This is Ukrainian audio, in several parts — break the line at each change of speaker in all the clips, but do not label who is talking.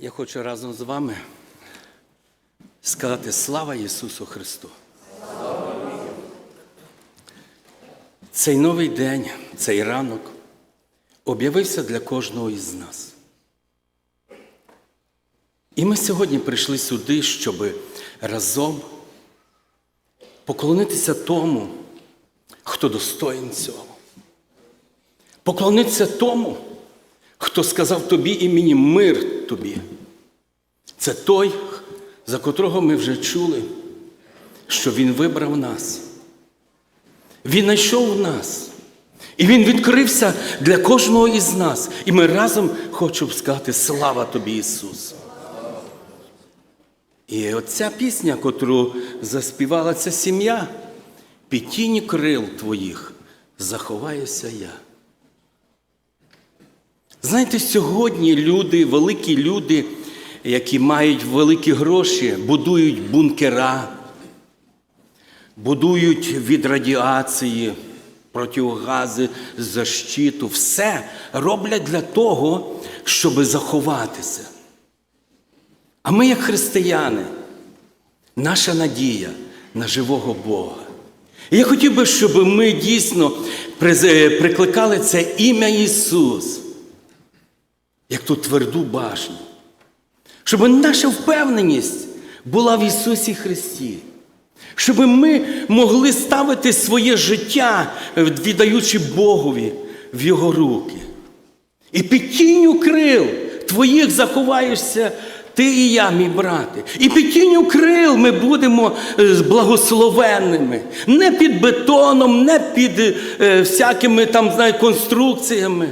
Я хочу разом з вами сказати слава Ісусу Христу. Цей новий день, цей ранок об'явився для кожного із нас. І ми сьогодні прийшли сюди, щоб разом поклонитися тому, хто достоїн цього. Поклонитися тому, хто сказав тобі і мені мир тобі. Це той, за котрого ми вже чули, що Він вибрав нас. Він знайшов нас. І Він відкрився для кожного із нас. І ми разом хочемо сказати слава тобі, Ісус. І оця пісня, котру заспівала ця сім'я, під тіні крил твоїх заховаюся я. Знаєте, сьогодні люди, великі люди, які мають великі гроші, будують бункера, будують від радіації, противогази, защиту, все роблять для того, щоб заховатися. А ми, як християни, наша надія на живого Бога. І я хотів би, щоб ми дійсно прикликали це ім'я Ісус, як ту тверду башню. Щоб наша впевненість була в Ісусі Христі. Щоб ми могли ставити своє життя, віддаючи Богові в Його руки. І під тінню крил твоїх заховаєшся ти і я, мій брате. І під тінню крил ми будемо е, благословенними. Не під бетоном, не під е, всякими там, знає, конструкціями.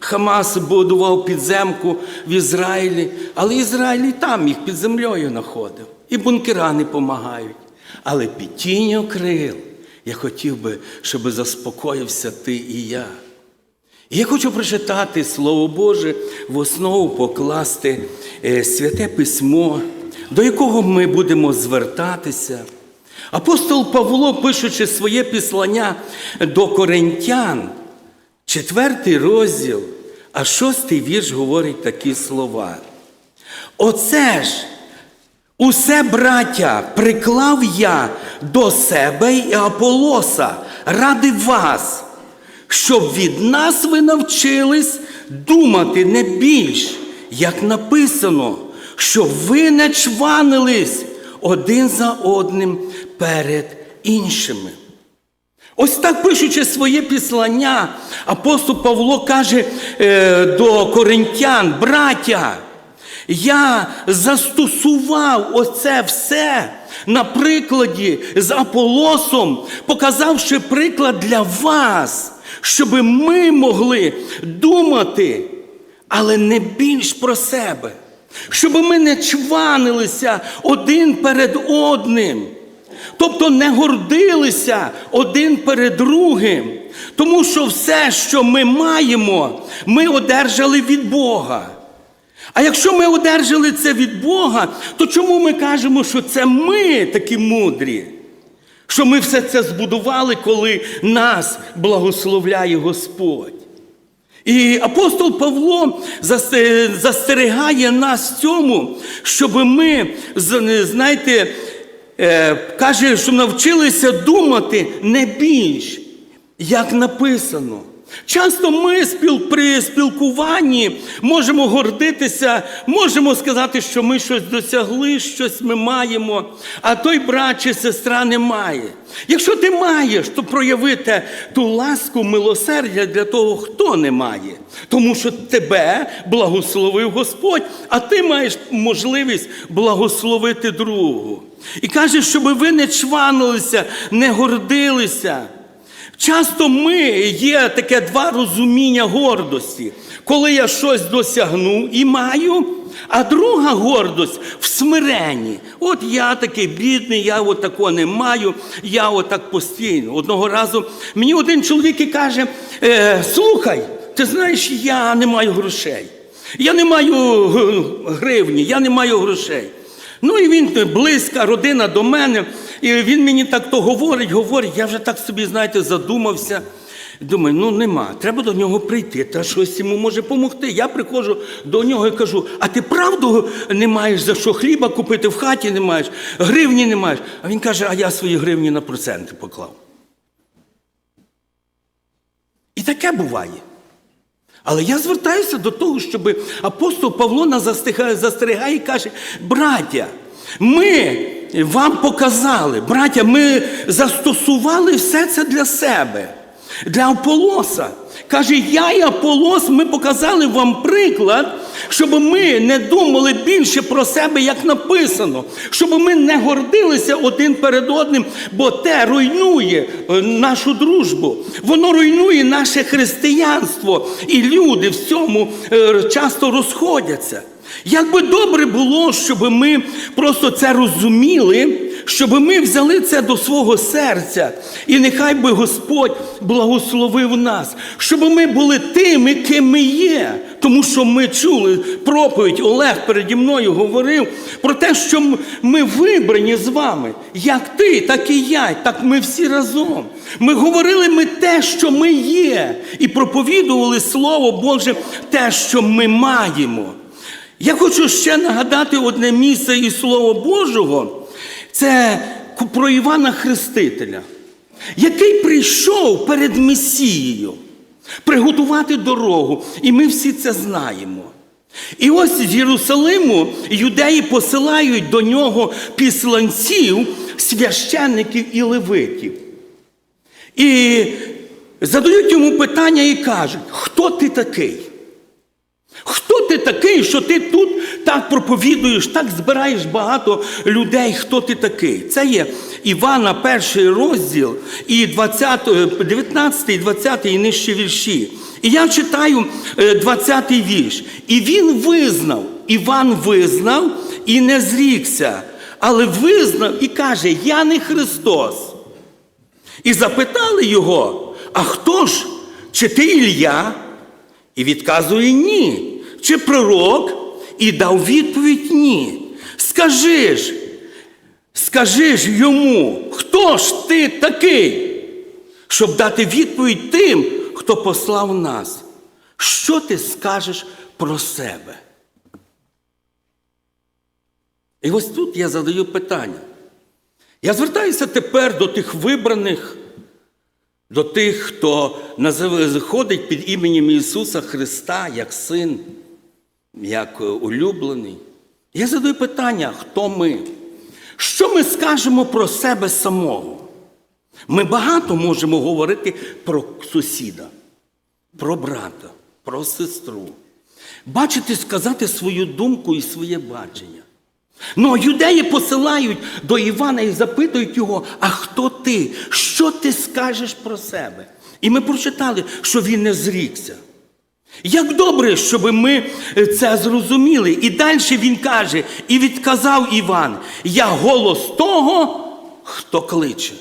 Хамас будував підземку в Ізраїлі, але Ізраїль і там їх під землею знаходив. І бункера не допомагають. Але під тінню крил я хотів би, щоб заспокоївся ти і я. І я хочу прочитати Слово Боже в основу покласти е, святе письмо, до якого ми будемо звертатися. Апостол Павло, пишучи своє післання до коринтян, четвертий розділ, а шостий вірш говорить такі слова. Оце ж усе, браття, приклав я до себе і Аполоса ради вас, щоб від нас ви навчились думати не більш, як написано, щоб ви не чванились один за одним перед іншими. Ось так пишучи своє післання, апостол Павло каже е, до коринтян, браття, я застосував оце все на прикладі з Аполосом, показавши приклад для вас, щоб ми могли думати, але не більш про себе, щоб ми не чванилися один перед одним. Тобто не гордилися один перед другим, тому що все, що ми маємо, ми одержали від Бога. А якщо ми одержали це від Бога, то чому ми кажемо, що це ми такі мудрі? Що ми все це збудували, коли нас благословляє Господь? І апостол Павло засте- застерігає нас в цьому, щоб ми, знаєте, е, каже, що навчилися думати не більш, як написано. Часто ми при спілкуванні можемо гордитися, можемо сказати, що ми щось досягли, щось ми маємо, а той брат чи сестра не має. Якщо ти маєш, то проявити ту ласку, милосердя для того, хто не має. Тому що тебе благословив Господь, а ти маєш можливість благословити другого. І каже, щоб ви не чванилися, не гордилися. Часто ми є таке два розуміння гордості, коли я щось досягну і маю, а друга гордость в смиренні. От я такий бідний, я от не маю, я отак постійно. Одного разу мені один чоловік і каже: е, слухай, ти знаєш, я не маю грошей. Я не маю гривні, я не маю грошей. Ну і він близька родина до мене, і він мені так то говорить, говорить, я вже так собі, знаєте, задумався. Думаю, ну нема, треба до нього прийти, та щось йому може допомогти. Я приходжу до нього і кажу: а ти правду не маєш за що хліба купити в хаті не маєш, гривні не маєш. А він каже, а я свої гривні на проценти поклав. І таке буває. Але я звертаюся до того, щоб апостол Павло нас застерігає і каже: браття, ми вам показали, браття, ми застосували все це для себе, для Аполоса. Каже, я і Аполос, ми показали вам приклад, щоб ми не думали більше про себе, як написано, щоб ми не гордилися один перед одним, бо те руйнує е, нашу дружбу, воно руйнує наше християнство, і люди в цьому е, часто розходяться. Як би добре було, щоб ми просто це розуміли, щоб ми взяли це до свого серця, і нехай би Господь благословив нас, щоб ми були тими, ким ми є. Тому що ми чули проповідь, Олег переді мною говорив про те, що ми вибрані з вами. Як ти, так і я, так ми всі разом. Ми говорили ми те, що ми є, і проповідували Слово Боже, те, що ми маємо. Я хочу ще нагадати одне місце із Слова Божого. Це про Івана Хрестителя, який прийшов перед Месією приготувати дорогу. І ми всі це знаємо. І ось з Єрусалиму юдеї посилають до нього післанців, священників і левитів. І задають йому питання і кажуть, хто ти такий? Хто ти такий, що ти тут так проповідуєш, так збираєш багато людей? Хто ти такий? Це є Івана, перший розділ, і 20, 19 і 20 і нижчі вірші. І я читаю 20 вірш. І він визнав, Іван визнав і не зрікся, але визнав і каже: Я не Христос. І запитали його: А хто ж? Чи ти Ілля? І відказує ні. Чи пророк? І дав відповідь ні. Скажи ж, скажи ж йому, хто ж ти такий, щоб дати відповідь тим, хто послав нас? Що ти скажеш про себе? І ось тут я задаю питання. Я звертаюся тепер до тих вибраних, до тих, хто заходить під іменем Ісуса Христа як син, як е, улюблений. Я задаю питання, хто ми? Що ми скажемо про себе самого? Ми багато можемо говорити про сусіда, про брата, про сестру. Бачити, сказати свою думку і своє бачення. Ну, юдеї посилають до Івана і запитують його, а хто ти? Що ти скажеш про себе? І ми прочитали, що він не зрікся. Як добре, щоб ми це зрозуміли. І далі він каже: і відказав Іван: Я голос того, хто кличе.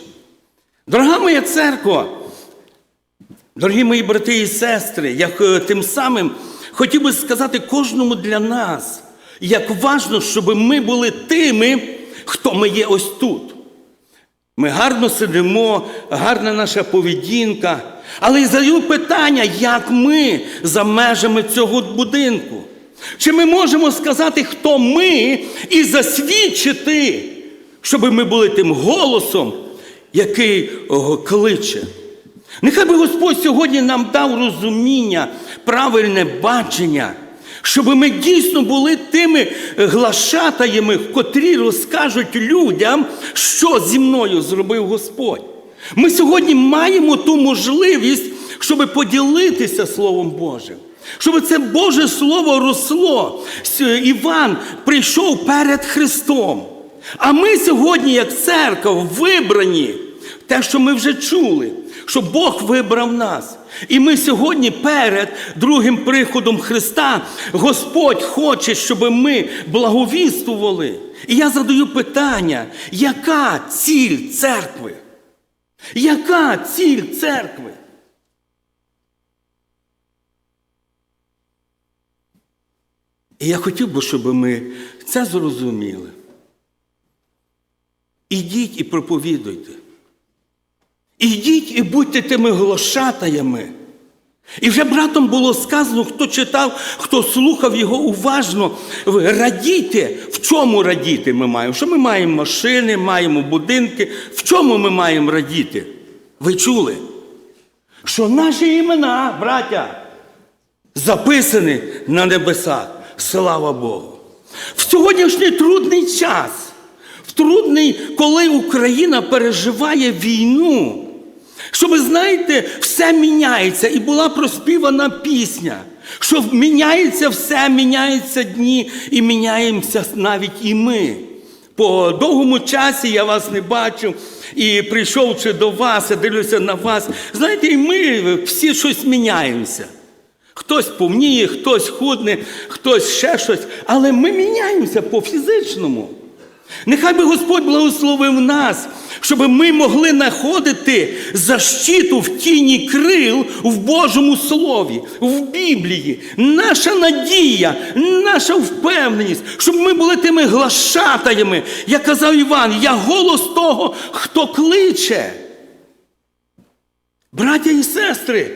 Дорога моя церква, Дорогі мої брати і сестри, я е, тим самим хотів би сказати кожному для нас, як важно, щоб ми були тими, хто ми є ось тут. Ми гарно сидимо, гарна наша поведінка, але й задаю питання, як ми за межами цього будинку. Чи ми можемо сказати, хто ми, і засвідчити, щоб ми були тим голосом, який кличе? Нехай би Господь сьогодні нам дав розуміння, правильне бачення, щоб ми дійсно були тими глашатаями, котрі розкажуть людям, що зі мною зробив Господь. Ми сьогодні маємо ту можливість, щоб поділитися Словом Божим. Щоб це Боже Слово росло. Іван прийшов перед Христом. А ми сьогодні, як церква, вибрані, те, що ми вже чули, що Бог вибрав нас. І ми сьогодні перед другим приходом Христа Господь хоче, щоб ми благовістували. І я задаю питання, яка ціль церкви? Яка ціль церкви? І я хотів би, щоб ми це зрозуміли. Ідіть і проповідуйте. Ідіть і будьте тими глашатаями. І вже братом було сказано, хто читав, хто слухав його уважно. Радійте. В чому радіти ми маємо? Що ми маємо машини, маємо будинки. В чому ми маємо радіти? Ви чули? Що наші імена, браття, записані на небесах. Слава Богу. В сьогоднішній трудний час, в трудний, коли Україна переживає війну, що ви знаєте, все міняється, і була проспівана пісня, що міняється все, міняються дні, і міняємося навіть і ми. По довгому часі я вас не бачу і прийшовши до вас, я дивлюся на вас. Знаєте, і ми всі щось міняємося. Хтось повніє, хтось худне, хтось ще щось, але ми міняємося по фізичному. Нехай би Господь благословив нас, щоб ми могли знаходити защиту в тіні крил в Божому Слові, в Біблії. Наша надія, наша впевненість, щоб ми були тими глашатаями, як казав Іван, я голос того, хто кличе. Браття і сестри,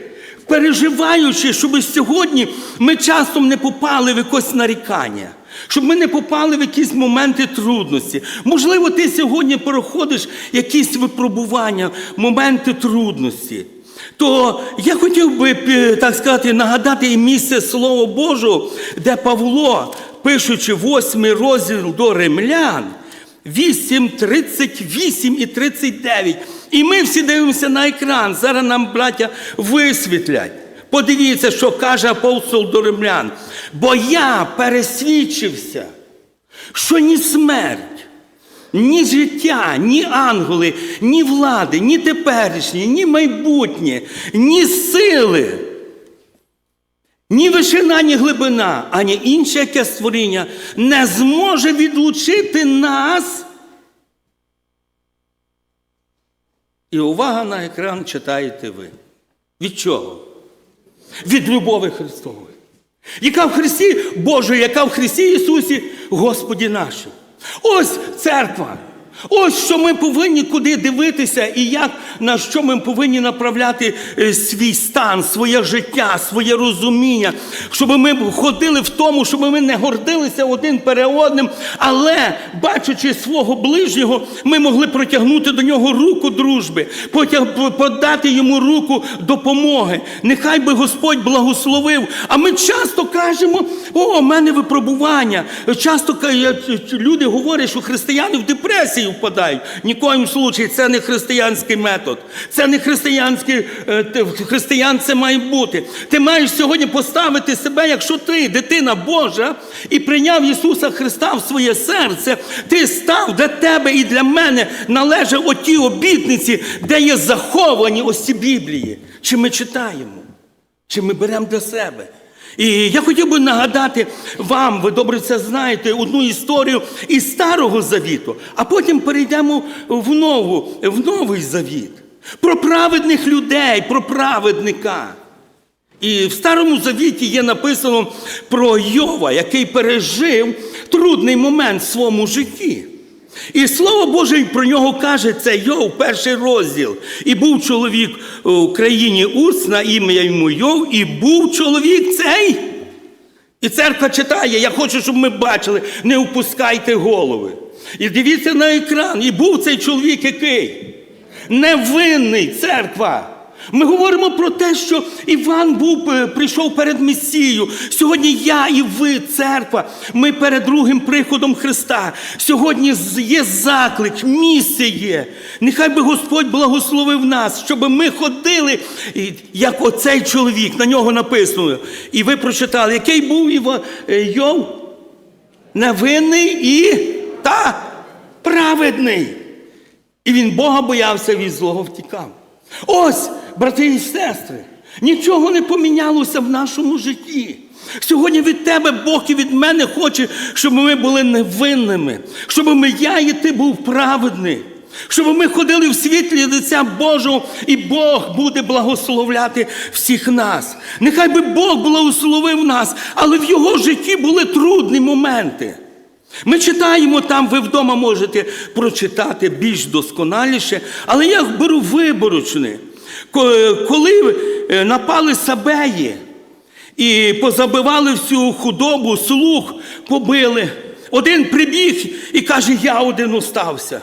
переживаючи, щоб сьогодні ми часом не попали в якось нарікання, щоб ми не попали в якісь моменти трудності. Можливо, ти сьогодні проходиш якісь випробування, моменти трудності. То я хотів би, так сказати, нагадати і місце Слова Божого, де Павло, пишучи восьмий розділ до римлян, 8, 38 і 39. І ми всі дивимося на екран. Зараз нам, браття, висвітлять. Подивіться, що каже апостол до римлян. Бо я пересвідчився, що ні смерть, ні життя, ні ангели, ні влади, ні теперішні, ні майбутнє, ні сили. Ні вишина, ні глибина, ані інше яке створіння не зможе відлучити нас. І увага на екран читаєте ви. Від чого? Від любові Христової. Яка в Христі Божої, яка в Христі Ісусі, Господі нашому. Ось церква. Ось що ми повинні куди дивитися, і як на що ми повинні направляти е, свій стан, своє життя, своє розуміння, щоб ми ходили в тому, щоб ми не гордилися один перед одним, але, бачачи свого ближнього, ми могли протягнути до нього руку дружби, подати йому руку допомоги. Нехай би Господь благословив. А ми часто кажемо: о, у мене випробування. Часто люди говорять, що християни в депресію впадають. Нікоїм случаї це не християнський метод. Це не християнський е, християн це має бути. Ти маєш сьогодні поставити себе, якщо ти дитина Божа і прийняв Ісуса Христа в своє серце, ти став для тебе і для мене належать оті обітниці, де є заховані ось ці Біблії. Чи ми читаємо? Чи ми беремо для себе? І я хотів би нагадати вам, ви добре це знаєте, одну історію із Старого Завіту, а потім перейдемо в, нову, в новий завіт. Про праведних людей, про праведника. І в Старому Завіті є написано про Йова, який пережив трудний момент в своєму житті. І слово Боже про нього каже, це Йов, перший розділ. І був чоловік у країні Урс, на ім'я йому Йов, і був чоловік цей. І церква читає, я хочу, щоб ми бачили, не опускайте голови. І дивіться на екран, і був цей чоловік який? Невинний церква. Ми говоримо про те, що Іван був, е, прийшов перед Месією. Сьогодні я і ви, церква, ми перед другим приходом Христа. Сьогодні є заклик, місце є. Нехай би Господь благословив нас, щоб ми ходили, як оцей чоловік, на нього написано. І ви прочитали, який був Іва, е, Йов? Невинний і та праведний. І він Бога боявся від злого втікав. Ось, брати і сестри, нічого не помінялося в нашому житті. Сьогодні від тебе Бог і від мене хоче, щоб ми були невинними, щоб ми, я і ти був праведний, щоб ми ходили в світлі лиця Божого, і Бог буде благословляти всіх нас. Нехай би Бог благословив нас, але в його житті були трудні моменти. Ми читаємо там, ви вдома можете прочитати більш досконаліше, але я беру виборочне. Коли е, напали сабеї і позабивали всю худобу, слух побили, один прибіг і каже, я один остався.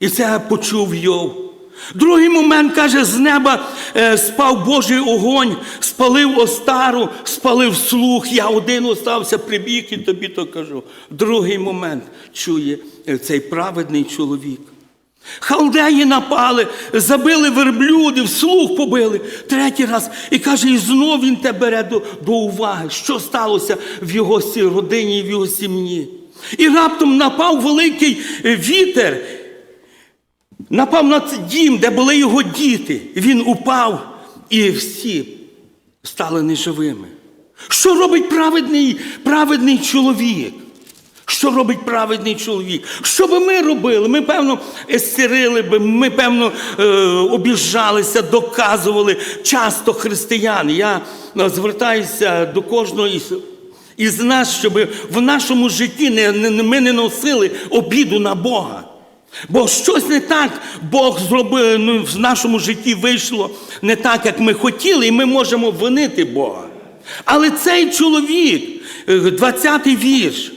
І це почув Йов. Другий момент каже, з неба е, спав Божий огонь, спалив остару, спалив слух. Я один остався, прибіг і тобі то кажу. Другий момент чує е, цей праведний чоловік. Халдеї напали, забили верблюдів, слух побили. Третій раз. І каже, і знов він те бере до, до уваги, що сталося в його родині і в його сім'ї. І раптом напав великий вітер, напав на дім, де були його діти. Він упав, і всі стали неживими. Що робить праведний, праведний чоловік? Що робить праведний чоловік? Що би ми робили? Ми, певно, естерили би, ми, певно, е, обіжалися, доказували часто християн. Я е, звертаюся до кожного із, із нас, щоб в нашому житті не, не, ми не носили обіду на Бога. Бо щось не так Бог зробив ну, в нашому житті вийшло не так, як ми хотіли, і ми можемо винити Бога. Але цей чоловік, е, 20-й вірш,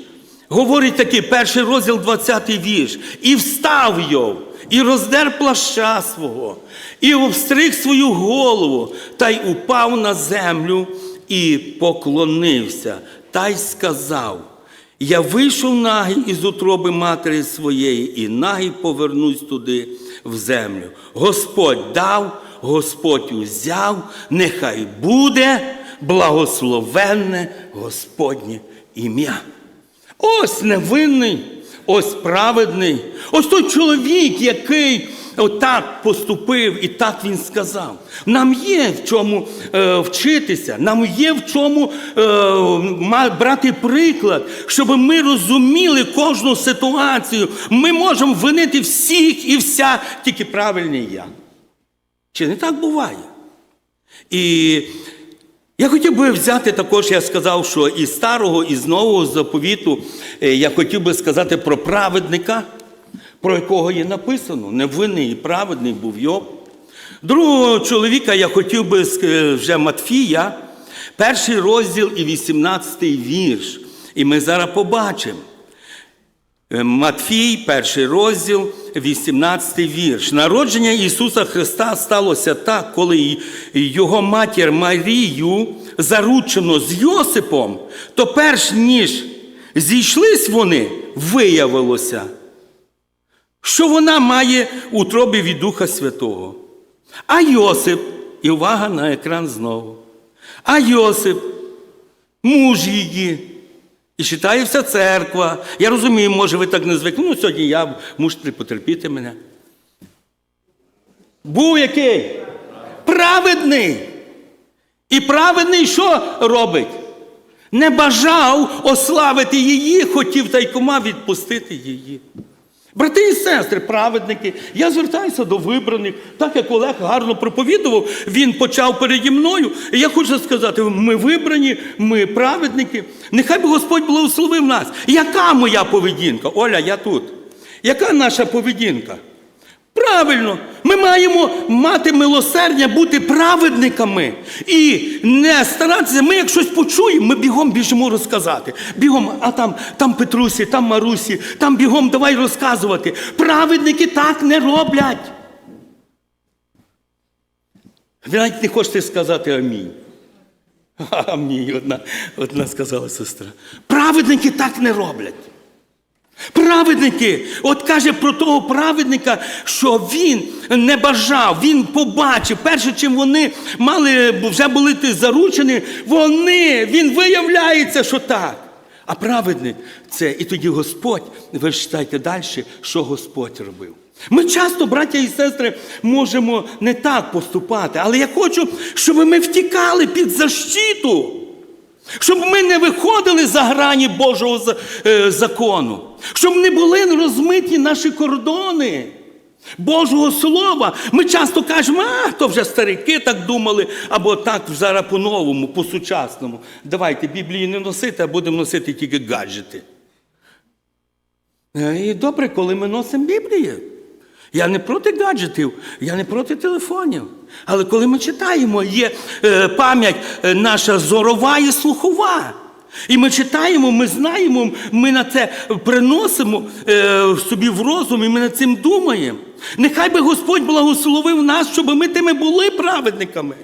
говорить такий, перший розділ, 20-й вірш. І встав Йов, і роздер плаща свого, і обстриг свою голову, та й упав на землю і поклонився, та й сказав. Я вийшов нагий із утроби матері своєї, і нагий повернусь туди в землю. Господь дав, Господь узяв, нехай буде благословенне Господнє ім'я. Ось невинний, ось праведний, ось той чоловік, який отак поступив і так він сказав. Нам є в чому е, вчитися, нам є в чому е, брати приклад, щоб ми розуміли кожну ситуацію. Ми можемо винити всіх і вся, тільки правильний я. Чи не так буває? І я хотів би взяти також, я сказав, що і старого, і з нового заповіту е, я хотів би сказати про праведника, про якого є написано. Невинний і праведний був Йоб. Другого чоловіка я хотів би вже Матфія, перший розділ і 18 вірш. І ми зараз побачимо. Е, Матфій, перший розділ, 18 вірш. Народження Ісуса Христа сталося так, коли його матір Марію заручено з Йосипом, то перш ніж зійшлись вони, виявилося, що вона має утробі від Духа Святого. А Йосип, і увага на екран знову. А Йосип, муж її, і читає вся церква. Я розумію, може, ви так не звикли. Ну, сьогодні я мусите потерпіти мене. Був який? Праведний. І праведний що робить? Не бажав ославити її, хотів тайкома відпустити її. Брати і сестри, праведники, я звертаюся до вибраних, так як Олег гарно проповідував, він почав переді мною. І я хочу сказати, ми вибрані, ми праведники. Нехай би Господь благословив нас. Яка моя поведінка? Оля, я тут. Яка наша поведінка? Правильно, ми маємо мати милосердя, бути праведниками і не старатися. Ми як щось почуємо, ми бігом біжимо розказати. Бігом, а там, там Петрусі, там Марусі, там бігом давай розказувати. Праведники так не роблять. Ви навіть не хочете сказати амінь. Амінь, одна, одна сказала сестра. Праведники так не роблять. Праведники, от каже про того праведника, що він не бажав, він побачив, перше, чим вони мали вже були заручені, вони, він виявляється, що так. А праведник це і тоді Господь, ви читайте далі, що Господь робив. Ми часто, браття і сестри, можемо не так поступати, але я хочу, щоб ми втікали під защиту. Щоб ми не виходили за грані Божого е, закону, щоб не були розмиті наші кордони Божого Слова. Ми часто кажемо, а то вже старики так думали, або так зараз по-новому, по-сучасному. Давайте Біблії не носити, а будемо носити тільки гаджети. Е, І добре, коли ми носимо Біблію. Я не проти гаджетів, я не проти телефонів. Але коли ми читаємо, є е, пам'ять е, наша зорова і слухова. І ми читаємо, ми знаємо, ми на це приносимо е, собі в розум, і ми над цим думаємо. Нехай би Господь благословив нас, щоб ми тими були праведниками.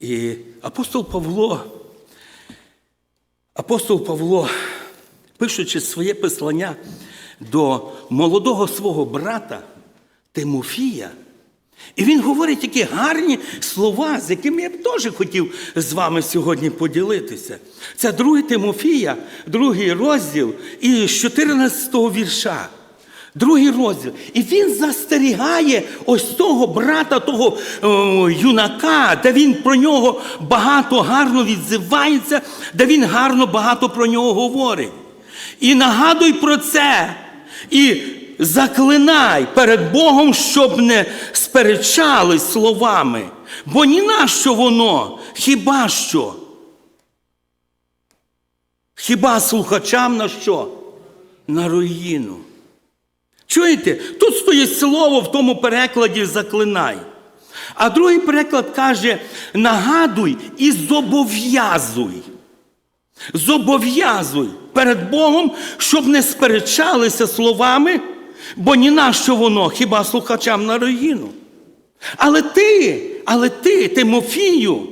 І апостол Павло, апостол Павло, пишучи своє послання до молодого свого брата Тимофія, і він говорить такі гарні слова, з якими я б теж хотів з вами сьогодні поділитися. Це 2 Тимофія, другий розділ і з 14 вірша. Другий розділ. І він застерігає ось того брата, того о, юнака, де він про нього багато гарно відзивається, де він гарно багато про нього говорить. І нагадуй про це. І заклинай перед Богом, щоб не сперечались словами. Бо ні на що воно, хіба що? Хіба слухачам на що? На руїну. Чуєте? Тут стоїть слово в тому перекладі заклинай. А другий переклад каже: нагадуй і зобов'язуй. Зобов'язуй перед Богом, щоб не сперечалися словами, бо ні на що воно, хіба слухачам на руїну. Але ти, але ти, Тимофію,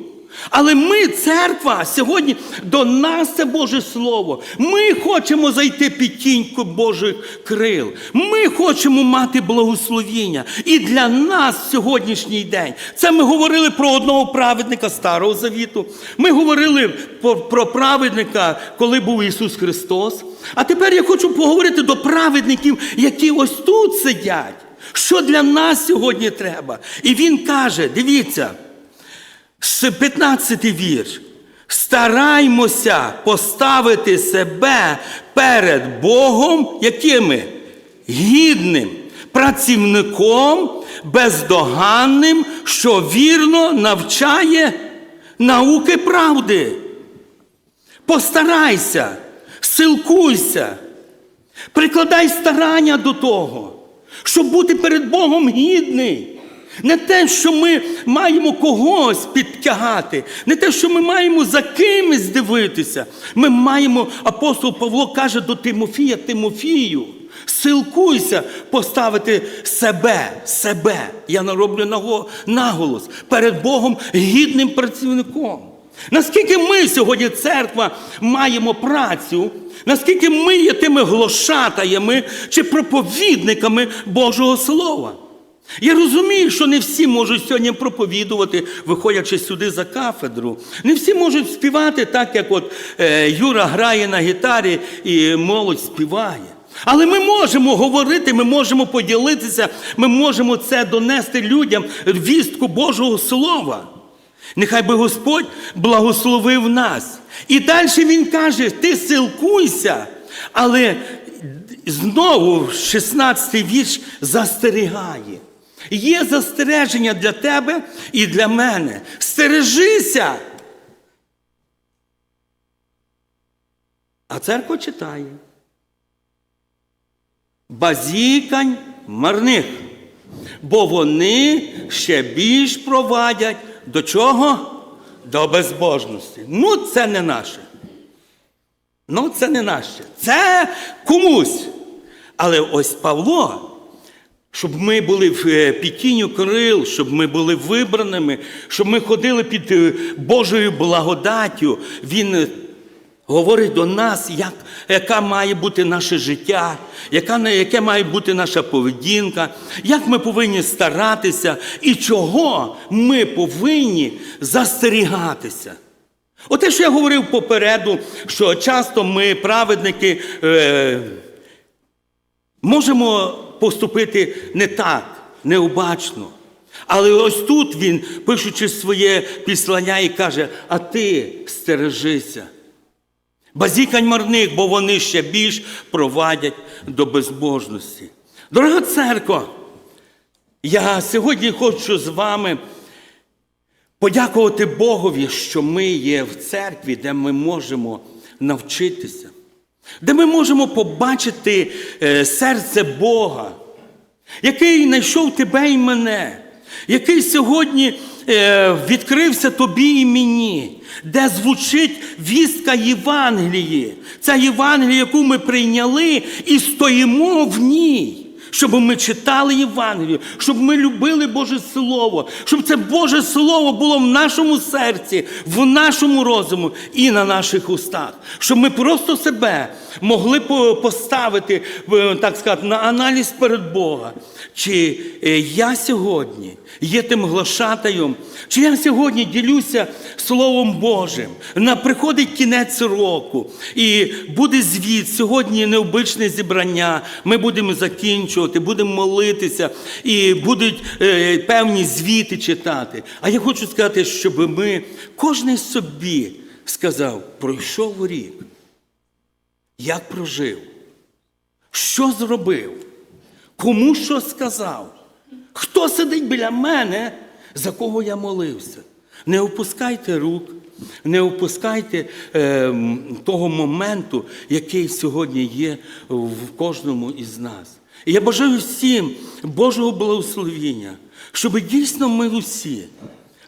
але ми, церква, сьогодні до нас це Боже Слово. Ми хочемо зайти під тіньку Божих крил. Ми хочемо мати благословіння. І для нас сьогоднішній день. Це ми говорили про одного праведника Старого Завіту. Ми говорили про, праведника, коли був Ісус Христос. А тепер я хочу поговорити до праведників, які ось тут сидять. Що для нас сьогодні треба? І він каже: дивіться. З 15 вірш. Стараймося поставити себе перед Богом, якими? Гідним, працівником, бездоганним, що вірно навчає науки правди. Постарайся, силкуйся, прикладай старання до того, щоб бути перед Богом гідний. Не те, що ми маємо когось підтягати, не те, що ми маємо за кимось дивитися. Ми маємо, апостол Павло каже до Тимофія, Тимофію, силкуйся поставити себе, себе, я нароблю наголос, перед Богом гідним працівником. Наскільки ми сьогодні, церква, маємо працю, наскільки ми є тими глошатаями чи проповідниками Божого Слова. Я розумію, що не всі можуть сьогодні проповідувати, виходячи сюди за кафедру. Не всі можуть співати так, як от е, Юра грає на гітарі і молодь співає. Але ми можемо говорити, ми можемо поділитися, ми можемо це донести людям вістку Божого Слова. Нехай би Господь благословив нас. І далі Він каже: ти силкуйся, але знову 16-й вірш застерігає. Є застереження для тебе і для мене. Стережися. А церква читає. Базікань марних, бо вони ще більш провадять до чого? До безбожності. Ну, це не наше. Ну, це не наше. Це комусь. Але ось Павло щоб ми були в е, під тінню крил, щоб ми були вибраними, щоб ми ходили під е, Божою благодаттю. Він е, говорить до нас, як, яка має бути наше життя, яка, яке має бути наша поведінка, як ми повинні старатися і чого ми повинні застерігатися. Оте, що я говорив попереду, що часто ми, праведники, е, можемо поступити не так, необачно. Але ось тут він, пишучи своє післання, і каже: а ти стережися. Базікань марних, бо вони ще більш провадять до безбожності. Дорога церква, я сьогодні хочу з вами подякувати Богові, що ми є в церкві, де ми можемо навчитися. Де ми можемо побачити е, серце Бога, який знайшов тебе і мене, який сьогодні е, відкрився тобі і мені, де звучить вістка Євангелії. Ця Євангелія, яку ми прийняли і стоїмо в ній. Щоб ми читали Євангелію, щоб ми любили Боже Слово, щоб це Боже Слово було в нашому серці, в нашому розуму і на наших устах. Щоб ми просто себе могли поставити, е, так сказати, на аналіз перед Бога. Чи е, я сьогодні є тим глашатаєм, чи я сьогодні ділюся Словом Божим. На приходить кінець року, і буде звіт. Сьогодні необичне зібрання. Ми будемо закінчувати, будемо молитися, і будуть е, певні звіти читати. А я хочу сказати, щоб ми кожен собі сказав, пройшов рік, як прожив, що зробив, кому що сказав, хто сидить біля мене, за кого я молився. Не опускайте рук, не опускайте е, того моменту, який сьогодні є в кожному із нас. І я бажаю всім Божого благословіння, щоб дійсно ми усі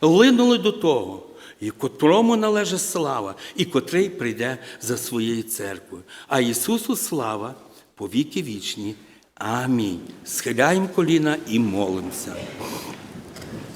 линули до того, і котрому належить слава, і котрий прийде за своєю церквою. А Ісусу слава по віки вічні. Амінь. Схиляємо коліна і молимося.